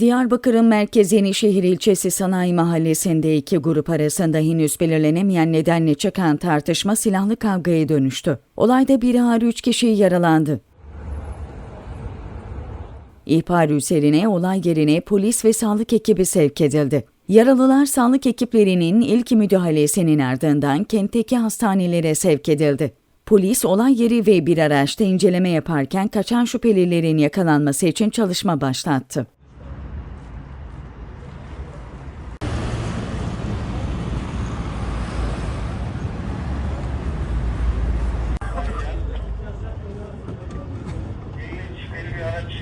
Diyarbakır'ın merkez Yenişehir ilçesi Sanayi Mahallesi'nde iki grup arasında henüz belirlenemeyen nedenle çıkan tartışma silahlı kavgaya dönüştü. Olayda biri hariç kişi yaralandı. İhbar üzerine olay yerine polis ve sağlık ekibi sevk edildi. Yaralılar sağlık ekiplerinin ilk müdahalesinin ardından kentteki hastanelere sevk edildi. Polis olay yeri ve bir araçta inceleme yaparken kaçan şüphelilerin yakalanması için çalışma başlattı. Garage.